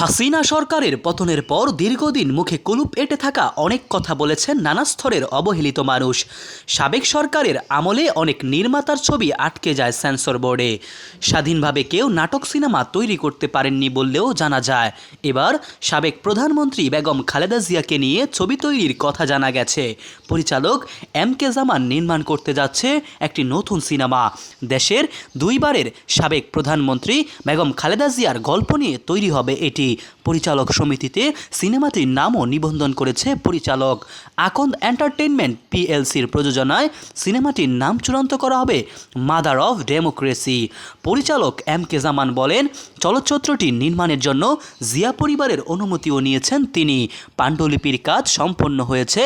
হাসিনা সরকারের পতনের পর দীর্ঘদিন মুখে কুলুপ এঁটে থাকা অনেক কথা বলেছেন নানা স্তরের অবহেলিত মানুষ। সাবেক সরকারের আমলে অনেক নির্মাতার ছবি আটকে যায় সেন্সর বোর্ডে। স্বাধীনভাবে কেউ নাটক সিনেমা তৈরি করতে পারেননি বললেও জানা যায়। এবার সাবেক প্রধানমন্ত্রী বেগম খালেদা জিয়াকে নিয়ে ছবি তৈরির কথা জানা গেছে। পরিচালক এম কে জামান নির্মাণ করতে যাচ্ছে একটি নতুন সিনেমা। দেশের দুইবারের সাবেক প্রধানমন্ত্রী বেগম খালেদা জিয়ার গল্প নিয়ে তৈরি হবে এটি। পরিচালক সমিতিতে সিনেমাটির নামও নিবন্ধন করেছে পরিচালক। আকন্দ এন্টারটেইনমেন্ট পিএলসির প্রযোজনায় সিনেমাটির নাম চূড়ান্ত করা হবে মাদার অফ ডেমোক্রেসি। পরিচালক এম কে জামান বলেন, চলচ্চিত্রটি নির্মাণের জন্য জিয়া পরিবারের অনুমতিও নিয়েছেন তিনি। পাণ্ডুলিপির কাজ সম্পন্ন হয়েছে,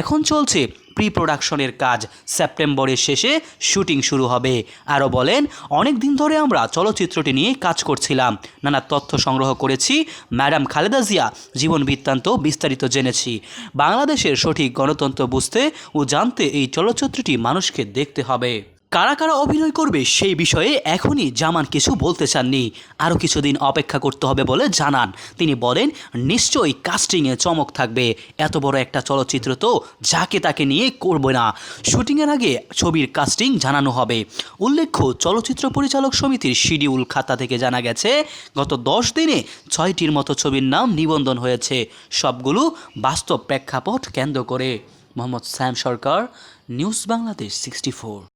এখন চলছে প্রি প্রোডাকশনের কাজ সেপ্টেম্বরের শেষে শুটিং শুরু হবে। আরও বলেন অনেক দিন ধরে আমরা চলচ্চিত্রটি নিয়ে কাজ করছিলাম। নানা তথ্য সংগ্রহ করেছি। ম্যাডাম খালেদা জিয়া জীবন বৃত্তান্ত বিস্তারিত জেনেছি। বাংলাদেশের সঠিক গণতন্ত্র বুঝতে ও জানতে এই চলচ্চিত্রটি মানুষকে দেখতে হবে। কারা কারা অভিনয় করবে সেই বিষয়ে এখনই জামান কিছু বলতে চাননি। আরও কিছুদিন অপেক্ষা করতে হবে বলে জানান। তিনি বলেন, নিশ্চয়ই কাস্টিংয়ে চমক থাকবে। এত বড় একটা চলচ্চিত্র তো যাকে তাকে নিয়ে করবে না। শুটিংয়ের আগে ছবির কাস্টিং জানানো হবে। উল্লেখ্য, চলচ্চিত্র পরিচালক সমিতির শিডিউল খাতা থেকে জানা গেছে, গত দশ দিনে ছয়টির মতো ছবির নাম নিবন্ধন হয়েছে। সবগুলো বাস্তব প্রেক্ষাপট কেন্দ্র করে। Mohammad Shyam Sarkar, news Bangladesh sixty four